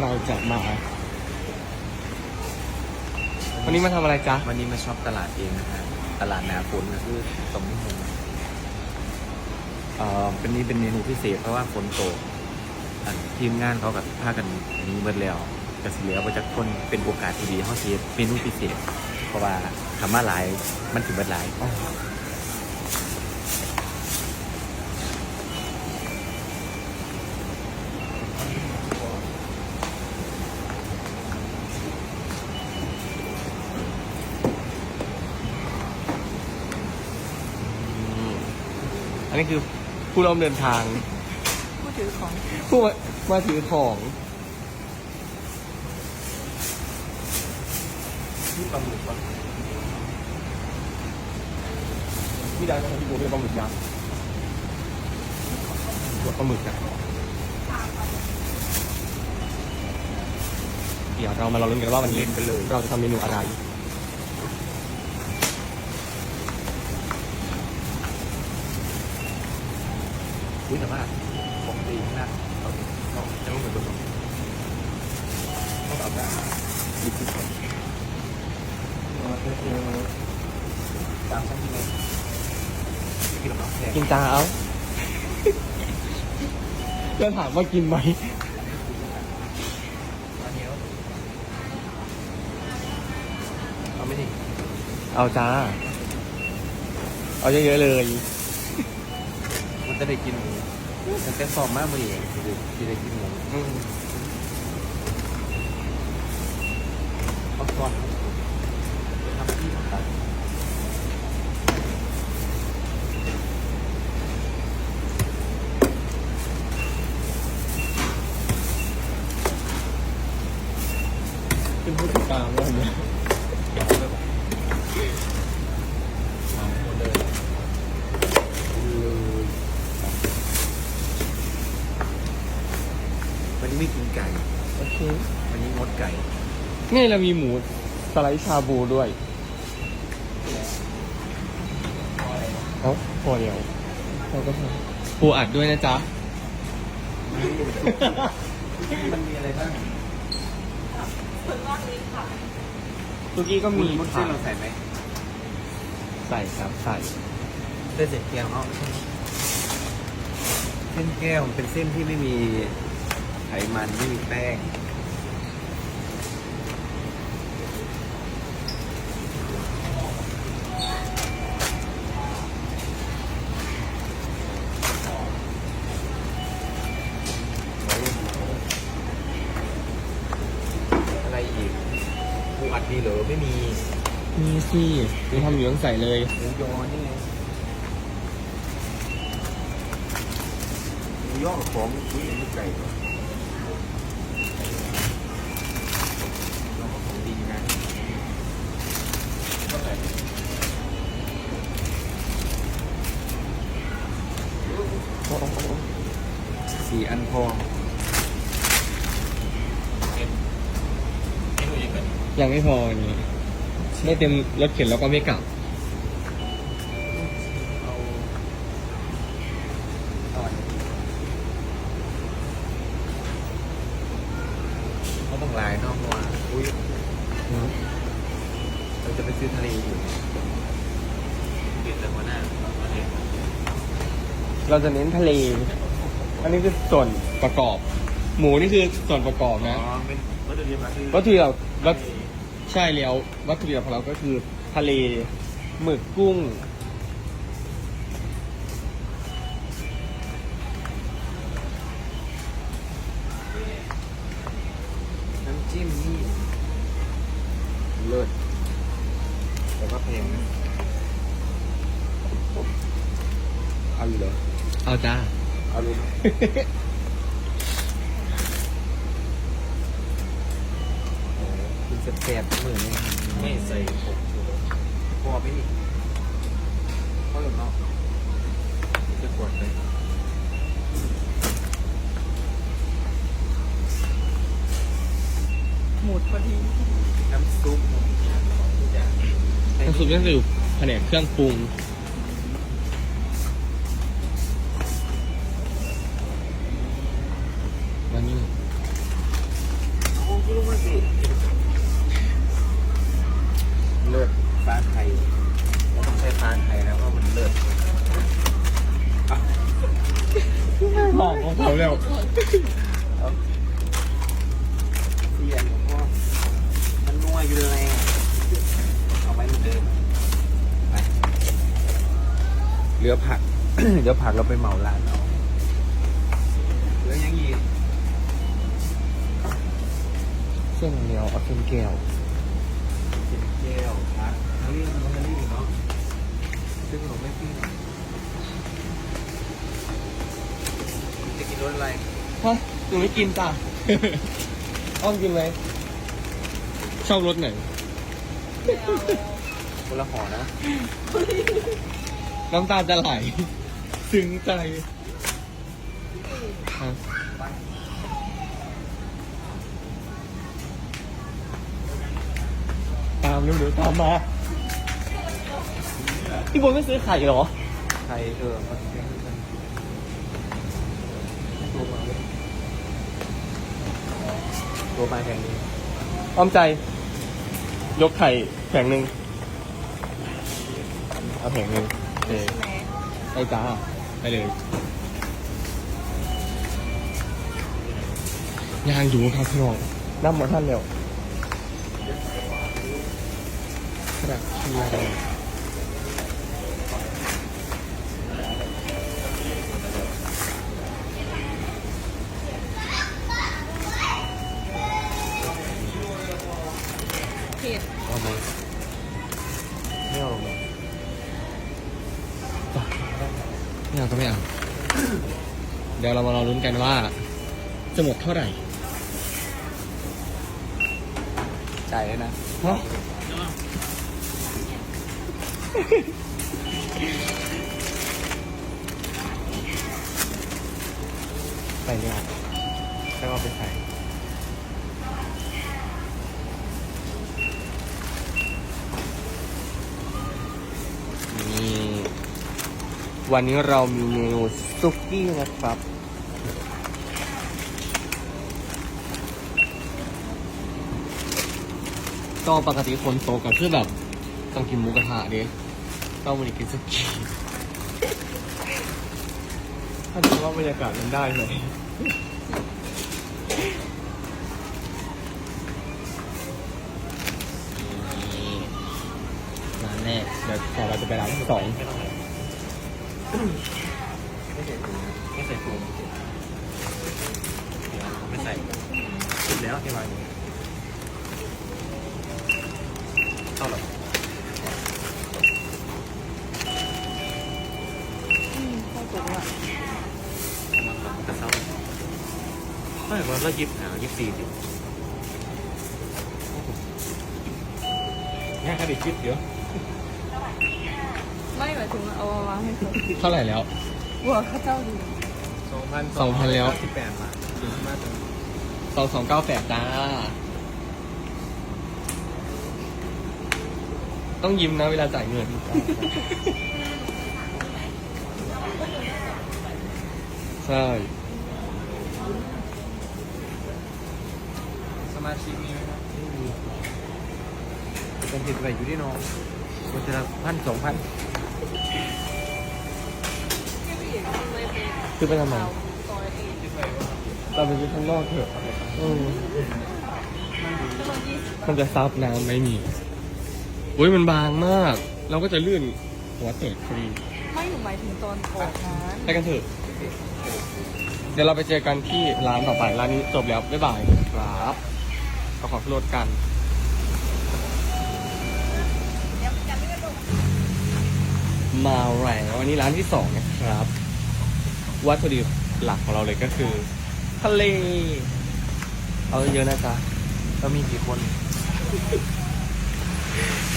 เราจะมา วันนี้มาทำอะไรจ๊ะ วันนี้มาช็อปตลาดเองนะฮะตลาดนาฝนก็คือตรงนี้ผมเอ่อเป็นนี้เป็นเมนูพิเศษเพราะว่าฝนตกอันทีมงานเขากับพากันนี้เบิดแล้วกระเสียมาจากคนเป็นโอกาสที่ดีเขาเสียเมนูพิเศษ เพราะว่าคำว่าหลายมันถึงเบิดหลาย อันนี้คือผู้ร่วมเดินทาง ผู้ถือของผู้มามาถือของที่ปลาหมึกปะพี่ดาวจะทำที่บัวเป็นปลาหมึกยักษ์ตัวปลาหมึกนะเดี๋ยวเรามาลองลุ้นกันว่าวันนี้เล่นไปเลยเราจะทำเมนูอะไร อุ้ยแต่ว่าของดีนะเราเราจะต้องเหมือนตัวต้องเอาได้ดิบที่สุดตามชั้นที่ไหนที่เราแพงกินตาเอาแล้วถามว่ากินไหมอันนี้เอาไม่ดิเอาจ้า เอาเยอะๆเลยมัน จะได้กินหมูมันจะสอบมากมือเองที่ได้กินหมู อืม เอาก่อนทำที่ต่าง เป็นผู้ติดตามแล้วเนี่ย มาหมดเลยวันนี้ไม่กินไก่ โอเค วันนี้งดไก่ นี่ เรามีหมูสไลด์ชาบูด้วยเอ้าพอเดียวเราก็พอปูอัดด้วยนะจ๊ะ มันมีอะไรบ้างตุกี้ก็มีมุนผัเส้นกเราใส่ไหมใส่ครับใส่เส้นเสร็จแก้วเอาเส้นแก้วมันเป็นเส้นที่ไม่มีไขมันไม่มีแป้ง มีเหรอไม่มีมีสิมีทำอยู่ต้องใส่เลยหมูยอนี่ไงหมูยอกับของอุ้ยอันนี้ไก่ก่อนเราก็ของดีนะก็ใส่สี่อันพอ ยังไม่พออันนี้ไม่เต็มรถเข็นแล้วก็ไม่กลับ เอาเอาอันเขาต้องลายนอกว่าอุ้ยเราจะไปซื้อทะเลอยู่เปลี่ยนแต่หัวหน้ามาเลยเราจะเน้นทะเล อันนี้คือส่วนประกอบ หมูนี่คือส่วนประกอบอ๋อนะเป็นวัตถุดิบมาคือวัตถุดิบเรา ใช่แล้ววัตถุดิบของเราก็คือทะเลหมึกกุ้ง น้ำจิ้มนี่เลิศแต่ก็แพงนะเอาอยู่เหรอเอาจ้าเอาเลยคุณแสบๆมือนี่ไม่ใส่ผงชูรสพอไหมนี่พอหรือเนาะจะกดเลย หมด พอดีน้ำซุปทุกอย่างน้ำซุปก็จะอยู่แผนกเครื่องปรุงวันนี้ ซี่เลิศฟ้าไทยเราต้องใช้ฟ้าไทยนะเพราะมันเลิศ หลอกของเขาแล้ว เอาเสียนของพ่อมันนัวอยู่เลยเอาไว้เหมือนเดิมไป เหลือผัก เดี๋ยวผักเราไปเหมาร้านเอาเหลือยังอีกเส้นเหนียวเอาเส้นแก้วกินแก้วผักทั้งนี้มันทั้งนี้เนาะซึ่งผมไม่กินจะกินรสอะไรฮะหนูไม่กินจ้ะ อ้อมกินไหมชอบรสไหนคนละห่อนะ น้ำตาจะไหล ซึ้งใจฮะตามเร็วๆตามมาพี่บนไม่ซื้อไข่เหรอไทยเออมันเป็นตัวมาเลยตัวมาแข่งนี้อ้อมใจ ยกไข่แผงหนึ่งเอาแผงหนึ่ง เคใช่ไหมไปจ้าไปเลยยางอยู่ครับพี่น้องน้ำหมดท่านเร็วกระดาษเชียร์เลุ้นกันว่า จะหมดเท่าไหร่จ่ายเลยนะเนาะใส่เนี่ยใช่ว่าไปใส่นี่วันนี้เรามีเมนูซุกี้นะครับ ก็ปกติคนโตก็คือแบบต้องกินหมูกระทะดิต้องมากินซุกี้ถ้าดูว่าบรรยากาศมันได้ไหมร้านแรกเดี๋ยวแต่เราจะไปร้านที่สองไม่ใส่ถุงไม่ใส่ถุงไม่ใส่เสร็จแล้วที่วางอยู่ เข้าหรออืมข้าวสุกอะกระเซ้าเฮ้ยมันก็ยิบหายิบสี่สิง่ายแค่ดิคิดเดี๋ยวไม่หมายถึงเอามาวางให้เขาเท่าไหร่แล้ววัวข้าวเจ้าดีสองพันสองพันแล้วสิบแปดบาทถึงมากเลยสองสองเก้าแปดจ้า ต้องยิ้มนะเวลาจ่ายเงิน ใช่ สมาชิกมีไหมครับไม่มีเป็นผิดไปอยู่ที่น้องคนจะละพันสองพันคือไปทำไมซอยเองเราไปซื้อข้างนอกเถอะเออก็ลงยี่สิบมันจะซับน้ำไหม มีอุ้ยมันบางมาก เราก็จะลื่นหัวเตะพอดีไม่หนูหมายถึงตอนออกงานไปกันเถอะ เดี๋ยวเราไปเจอกันที่ร้านต่อไป ร้านนี้จบแล้ว บ๊ายบายครับก็ขอขึ้นรถกันมาแล้ววันนี้ร้านที่สองนะครับ วัตถุดิบหลักของเราเลยก็คือ ทะเล เอาเยอะนะจ๊ะก็มีกี่คน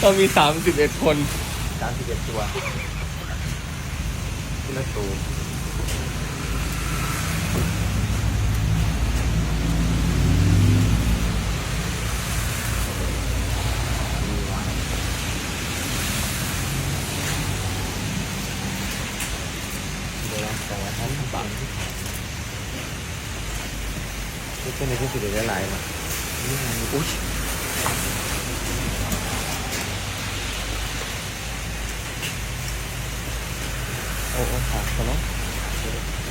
เรามีสามสิบเอ็ดคนสามสิบเอ็ดตัวที่ละตัวเดี๋ยวเราสองพันบาทนี่เป็นในที่สุดได้หลาย 啊可能。有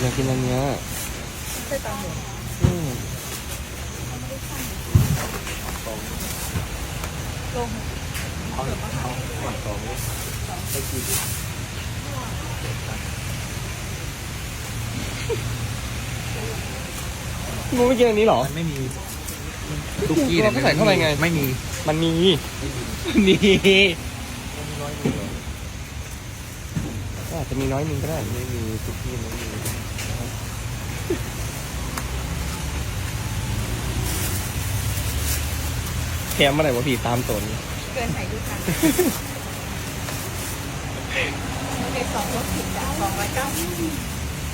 อยากกินอันเนี้ยใช่ตามหมูอืมลงเอาเอาก่อนสองไกินงไม่กินอันนี้เหรอไม่มีตุ๊กี้เราก็ใส่เข้าไปไง ไม่มี มันมีมีมีอาจจะมีน้อยนึงก็ได้ ไม่มีตุ๊กี้ไม่มี ถมมาไหนวะพี่ตามตนเกินไหนดูค่ะเด็กสองรถผิดจ้สองร้อยเก้า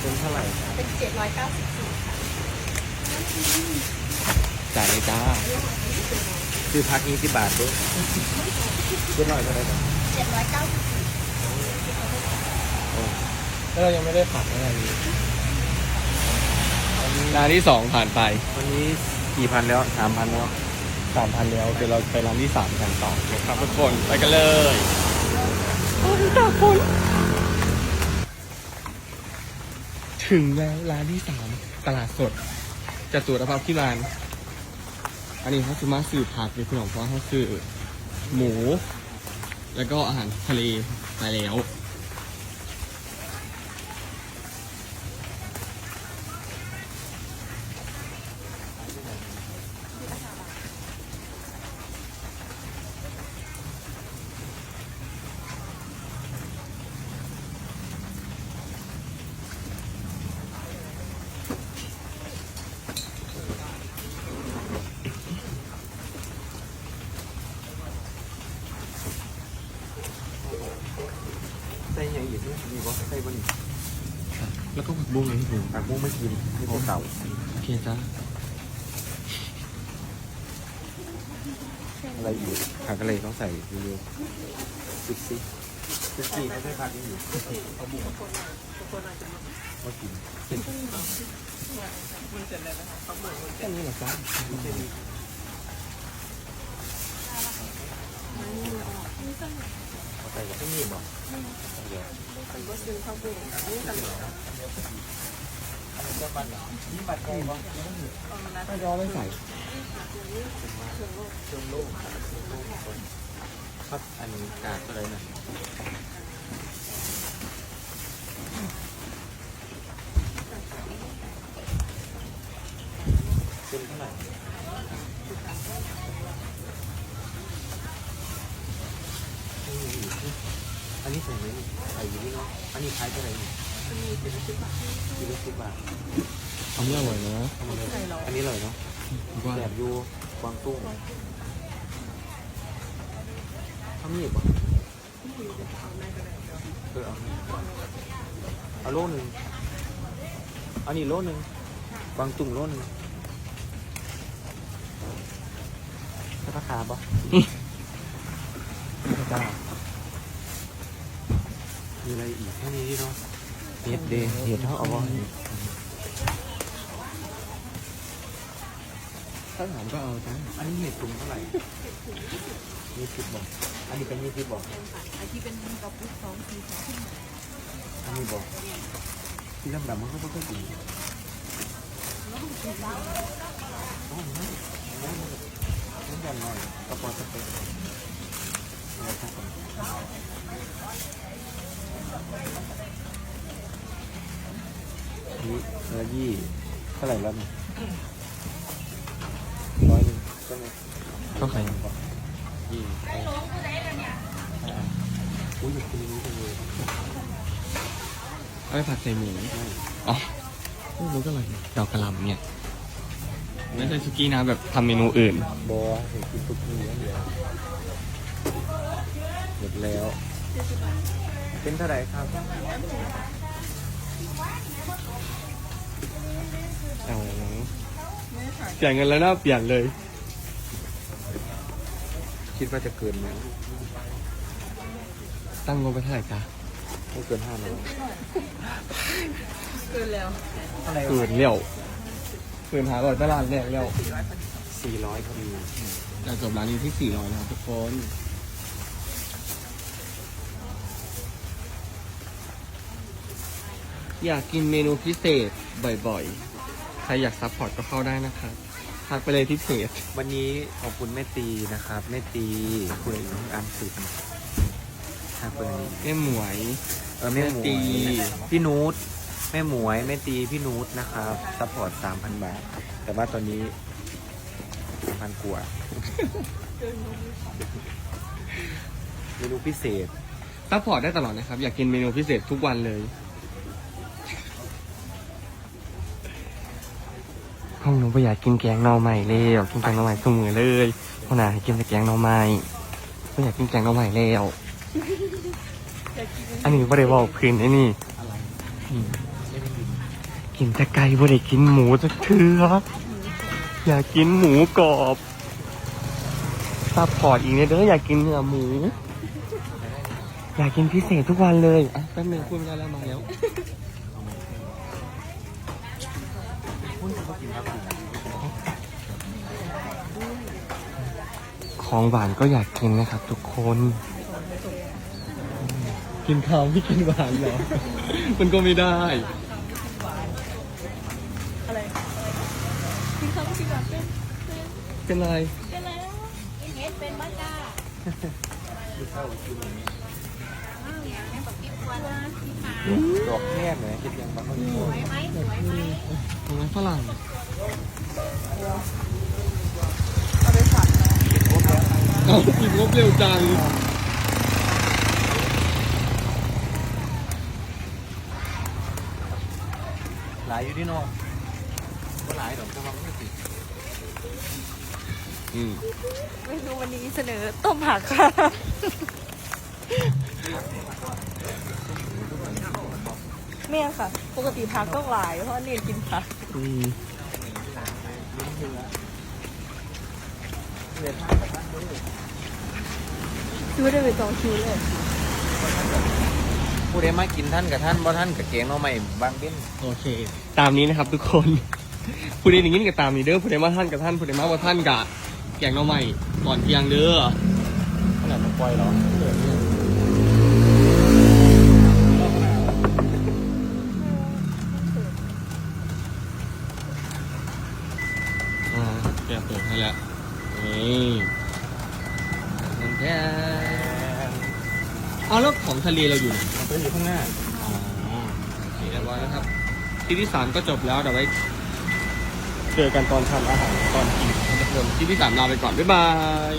เป็นเท่าไหร่เป็นเจ็ดร้อยเก้าสิบสี่จ่ายเลยจ้าคือพักนี้สิบบาทด้วยเจ็ดร้อยเท่าไหร่ครับเจ็ดร้อยเก้าสิบสี่แล้วเรายังไม่ได้ผ่านอะไรนี้นาที่สองผ่านไป วันนี้กี่พันแล้วสามพันแล้ว สามพันแล้วเดี๋ยวเราไปร้านที่สามกันต่อครับทุกคนไปกันเลยโอ้ยตาคนถึงแล้วร้านที่สามตลาดสดจะตรวจรพที่ร้าน อันนี้เขาซื้อมาสื่อผักหรือขนมเพราะเขาคือหมู แล้วก็อาหารทะเลไปแล้ว นี่ก็ใช่บนี่แล้วก็ผักบุ้งเลยพี่ผมผักบุ้งไม่กินให้พวกเต่าโอเคจ้าอะไรอีกผักอะไรต้องใส่เยอะๆซิกซิซิกซี่เขาใช้ผักยังอยู่เอาบุ้งมากินเสร็จแล้วนะครับแค่นี้เหรอจ๊ะ มีเส้นหนึ่งเอาใส่กับที่นี่บ่เดี๋ยวคนบ่ซื้อเขาเบื่อนี่กันเหรอจะบัตรนี่บัตรใครบ้างไม่รอไม่ใส่เชิงโลกเชิงโลกคนครับอันกาดอะไรนะเป็นเท่าไหร่ อันนี้ถูงไหมใส่อยู่นี่เนาะ อันนี้ขายเท่าไหร่เนี่กิโลสิบบาททำบรื่องไหวนะทำอะไะอันนี้เลยเนาะแบบยูกวางตุ้งเขามีบ่ปะอเอาเอาโลหนึ่งอันนี้โลหนึ่งกวางตุ้งโลหนึ่งราคาปะราคา มีอะไรอีกแค่นี้เนาะเห็ดเดเห็ดท่าเอาวะถ้าถามก็เอาจ้ะอันนี้เห็ดถุงเท่าไหร่ยี่สิบบอกอันนี้เป็นยี่สิบบอกอันนี้เป็นกระปุกสองสี่สองอันนี้บอกที่ลำดับมันก็ไม่ค่อยดีต้องนะต้องแบ่งหน่อยกระป๋องสเปรย์อะไรครับ นี่เนื้อยี่เท่าไหร่แล้วเนี่ยร้อยหนึ่งใช่ไหมก็ใครยี่อุ้ยอยากกินอันนี้จังเลยเอาไปผัดใส่หมูอ๋อไม่รู้ก็อะไรดอกกระหล่ำเนี่ยไม่ใช่สุกี้นะแบบทำเมนูอื่นบอเห็นกินทุกทีอย่างเดียวหมดแล้ว เป็นเท่าไหร่ครับอ๋อเสียเงินแล้วน่าเปลี่ยนเลย คิดว่าจะเกินไหมตั้งงบไปเท่าไหร่จ๊ะไม่เกินห้าร้อยเกินแล้วเท่าไหร่เกินเลี้ยวเกินหาร้อยตลาดแรกแล้วสี่ร้อยพอดีเราจบร้านนี้ที่สี่ร้อยนะครับทุกคน อยากกินเมนูพิเศษบ่อยๆ ใครอยากซัพพอร์ตก็เข้าได้นะครับ ทักไปเลยที่เพจ วันนี้ขอบคุณแม่ตีนะครับแม่ตีคุยน้องอันสิบถ้าคนนี้แม่หมวยเออแม่หมแม่วตียพี่นูตแม่หมวยแม่ตีพี่นูตนะครับซัพพอร์ตสามพันบาท แต่ว่าตอนนี้สามพันกว่าเมนูพิเศษซัพพอร์ตได้ตลอดนะครับ อยากกินเมนูพิเศษทุกวันเลย ห้องหนูไปอยากกินแกงหน่อใหม่เลยกินแกงหน่อใหม่ทุกมือเลยพ่อหนาให้กินแต่แกงหน่อใหม่ไม่อยากกินแกงหน่อใหม่แล้วอันนี้ไม่ได้บอกพื้นไอ้นี่อะไรอืมกินแต่ไก่ไม่ได้กินหมูจะเถืออยากกินหมูกรอบซัพพอร์ตอีกเนี่ยเด้ออยากกินเนื้อหมู อยากกินพิเศษทุกวันเลยอะแป๊บนึงพูดไม่ได้แล้วมาแล้ว คุณเขากินครับ ของหวานก็อยากกินนะครับ ทุกคน กินข้าวไม่กินหวานเหรอ มันก็ไม่ได้ อะไรกินข้าวก็กินแบบเป็นเป็นอะไรเป็นแล้วกินเห็ดเป็นบ้าจ้าอ้าวอยากให้บอกกินควรนะกินหมาดอกแง่ไหมคิดยังบ้างสวยไหมสวยไหมฝรั่ง เอาไปฝันเนาะ เอากินงบเร็วจังหลายอยู่ที่นอกก็หลายดอกแต่ว่ามันไม่ติดอืมเมนูวันนี้เสนอต้มผักค่ะเมี่ยค่ะ ปกติผักต้องหลาย เพราะเน้นกินผักอืม คิวได้ไปสองคิวเลยผู้ใดมากินท่านกับท่านบ่ท่านกับเกงหน้องใหม่บางเบ้นโอเค ตามนี้นะครับทุกคนผู้ใดอย่างนี้กับตามนี้เด้อผู้ใดมาท่านกับท่านผู้ใดมาว่าท่านกับแกงหน่อใหม่ก่อนเที่ยงเด้อขนาดมันปล่อยเหรออ่าแกเปิดให้แล้วนี่นั่น แค่เอาแล้วของทะเลเราอยู่ไหนมันก็อยู่ข้างหน้า อ๋อโอเคเรียบร้อยแล้วครับที่ที่สามก็จบแล้วเดี๋ยวไว้เจอกันตอนทำอาหารตอนกินนะครับทุกคนที่ที่สามลาไปก่อนบ๊ายบาย